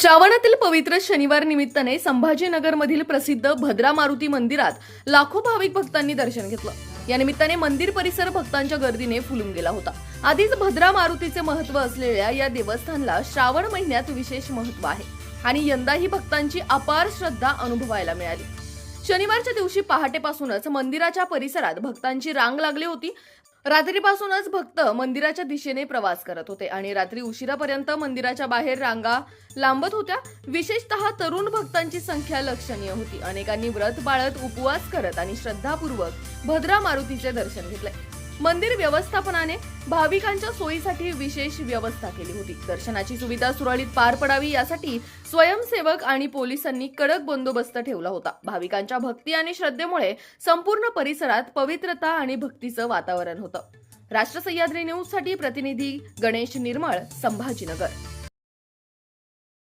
श्रावणातील पवित्र शनिवार निमित्ताने संभाजीनगरमधील प्रसिद्ध भद्रा मारुती मंदिरात लाखो भाविक भक्तांनी दर्शन घेतलं. या निमित्ताने मंदिर परिसर भक्तांच्या गर्दीने फुलून गेला होता. आधीच भद्रा मारुतीचे महत्त्व असलेल्या या देवस्थानला श्रावण महिन्यात विशेष महत्त्व आहे आणि यंदाही भक्तांची अपार श्रद्धा अनुभवायला मिळाली. शनिवारच्या दिवशी पहाटेपासूनच मंदिराच्या परिसरात भक्तांची रांग लागली होती. रात्रीपासूनच भक्त मंदिराच्या दिशेने प्रवास करत होते आणि रात्री उशिरापर्यंत मंदिराच्या बाहेर रांगा लांबत होत्या. विशेषतः तरुण भक्तांची संख्या लक्षणीय होती. अनेकांनी व्रत बाळत उपवास करत आणि श्रद्धापूर्वक भद्रा मारुतीचे दर्शन घेतले. मंदिर व्यवस्थापनाने भाविकांच्या सोयीसाठी विशेष व्यवस्था केली होती. दर्शनाची सुविधा सुरळीत पार पडावी यासाठी स्वयंसेवक आणि पोलिसांनी कडक बंदोबस्त ठेवला होता. भाविकांच्या भक्ती आणि श्रद्धेमुळे संपूर्ण परिसरात पवित्रता आणि भक्तीचं वातावरण होतं. राष्ट्र सह्याद्री न्यूजसाठी प्रतिनिधी गणेश निर्मळ संभाजीनगर.